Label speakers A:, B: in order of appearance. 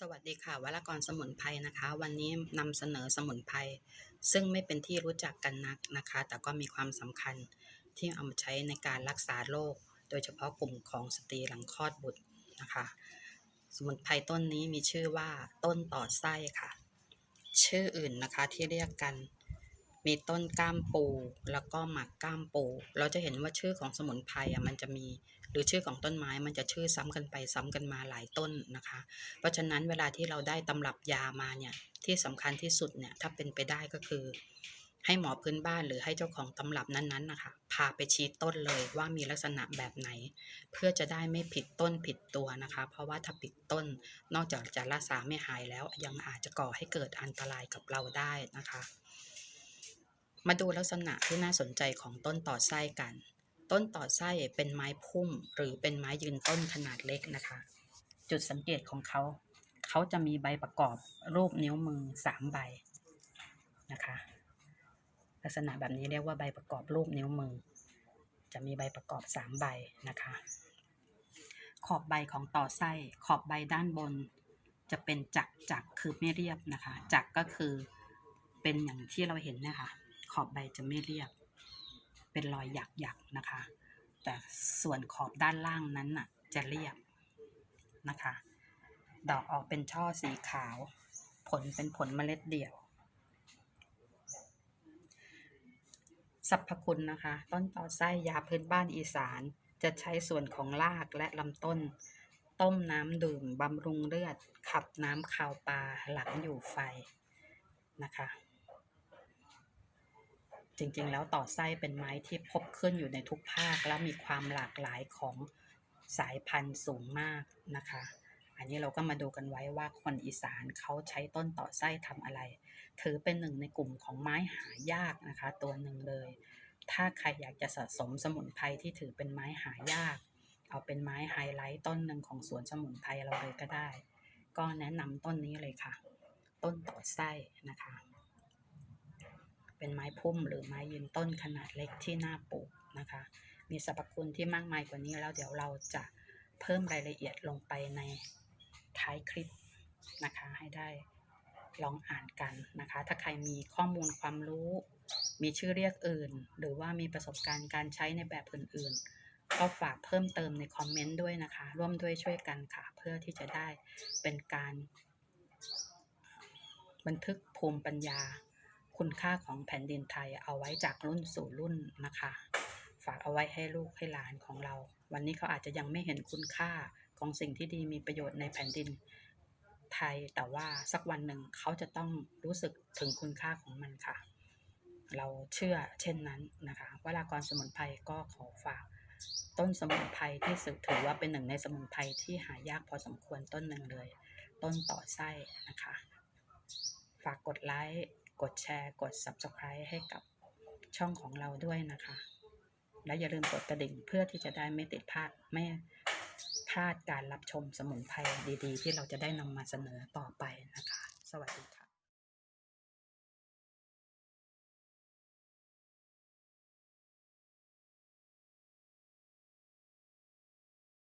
A: สวัสดีค่ะวลากรสมุนไพรนะคะ วันนี้นำเสนอสมุนไพรซึ่งไม่เป็นที่รู้จักกันนักนะคะ แต่ก็มีความสำคัญที่เอามาใช้ในการรักษาโรคโดยเฉพาะกลุ่มของสตรีหลังคลอดบุตรนะคะ สมุนไพรต้นนี้มีชื่อว่าต้นต่อไส้ค่ะ ชื่ออื่นนะคะที่เรียกกัน มีต้นก้ามปู แล้วก็หมากก้ามปู เราจะเห็นว่าชื่อของสมุนไพรอะมันจะมี หรือชื่อของต้นไม้มันจะชื่อซ้ำกันไปซ้ำกันมาหลายต้นนะคะ เพราะฉะนั้นเวลาที่เราได้ตำรับยามาเนี่ยที่สำคัญที่สุดเนี่ยถ้าเป็นไปได้ก็คือ ให้หมอพื้นบ้านหรือให้เจ้าของตำรับนั้นๆนะคะพาไปชี้ต้นเลยว่ามีลักษณะแบบไหน เพื่อจะได้ไม่ผิดต้นผิดตัวนะคะ เพราะว่าถ้าผิดต้นนอกจากจะรักษาไม่หายแล้วยังอาจจะก่อให้เกิดอันตรายกับเราได้นะคะ มาดูลักษณะที่น่าสนใจของต้นต่อไส้กัน ต้นต่อไส้เป็นไม้พุ่มหรือเป็นไม้ยืนต้นขนาดเล็กนะคะ จุดสังเกตของเขา เขาจะมีใบประกอบรูปนิ้วมือสามใบนะคะ ลักษณะแบบนี้เรียกว่าใบประกอบรูปนิ้วมือ จะมีใบประกอบสามใบนะคะ ขอบใบของต่อไส้ ขอบใบด้านบน จะเป็นจักจักคือไม่เรียบนะคะ จักก็คือเป็นอย่างที่เราเห็นนะคะ ขอบใบจะไม่เรียบ เป็นรอยหยักหยักๆนะคะ แต่ส่วนขอบด้านล่างนั้นน่ะจะเรียบนะคะ ดอกออกเป็นช่อสีขาว ผลเป็นผลเมล็ดเดี่ยว สรรพคุณนะคะ ต้นต่อไส้ยาพื้นบ้านอีสานจะใช้ส่วนของรากและลำต้น ต้มน้ำดื่มบำรุงเลือด ขับน้ำคาวปลาหลังอยู่ไฟนะคะ จริงๆ แล้วต่อไส้เป็นไม้ที่พบขึ้นอยู่ในทุกภาค และมีความหลากหลายของสายพันธุ์สูงมากนะคะ อันนี้เราก็มาดูกันไว้ว่าคนอีสานเขาใช้ต้นต่อไส้ทำอะไร ถือเป็นหนึ่งในกลุ่มของไม้หายากนะคะ ตัวหนึ่งเลย ถ้าใครอยากจะสะสมสมุนไพรที่ถือเป็นไม้หายาก เอาเป็นไม้ไฮไลท์ต้นหนึ่งของสวนสมุนไพรเราเลยก็ได้ ก็แนะนำต้นนี้เลยค่ะ ต้นต่อไส้นะคะ เป็นไม้พุ่มหรือไม้ยืนต้นขนาดเล็กที่น่าปลูกนะคะ มีสรรพคุณที่มากมายกว่านี้แล้วเดี๋ยวเราจะเพิ่มรายละเอียดลงไปในท้ายคลิปนะคะ ให้ได้ลองอ่านกันนะคะ ถ้าใครมีข้อมูลความรู้ มีชื่อเรียกอื่น หรือว่ามีประสบการณ์การใช้ในแบบอื่นๆ ก็ฝากเพิ่มเติมในคอมเมนต์ด้วยนะคะ ร่วมด้วยช่วยกันค่ะ เพื่อที่จะได้เป็นการ บันทึกภูมิปัญญา คุณค่าของแผ่นดินไทยเอาไว้จากรุ่นสู่รุ่นนะคะ ฝากเอาไว้ให้ลูกให้หลานของเรา วันนี้เขาอาจจะยังไม่เห็นคุณค่าของสิ่งที่ดีมีประโยชน์ในแผ่นดินไทย แต่ว่าสักวันหนึ่งเขาจะต้องรู้สึกถึงคุณค่าของมันค่ะ เราเชื่อเช่นนั้นนะคะวรากรสมุนไพรก็ขอฝากต้นสมุนไพรที่สืบถือว่าเป็นหนึ่งในสมุนไพรที่หายากพอสมควรต้นหนึ่งเลย ต้นต่อไส้นะคะ ฝากกดไลค์ กดแชร์ กด Subscribe ให้กับช่องของเราด้วยนะคะ และอย่าลืมกดกระดิ่งเพื่อที่จะได้ไม่ติดพลาดไม่พลาดการรับชมสมุนไพรดีๆ ที่เราจะได้นำมาเสนอต่อไปนะคะ สวัสดีค่ะ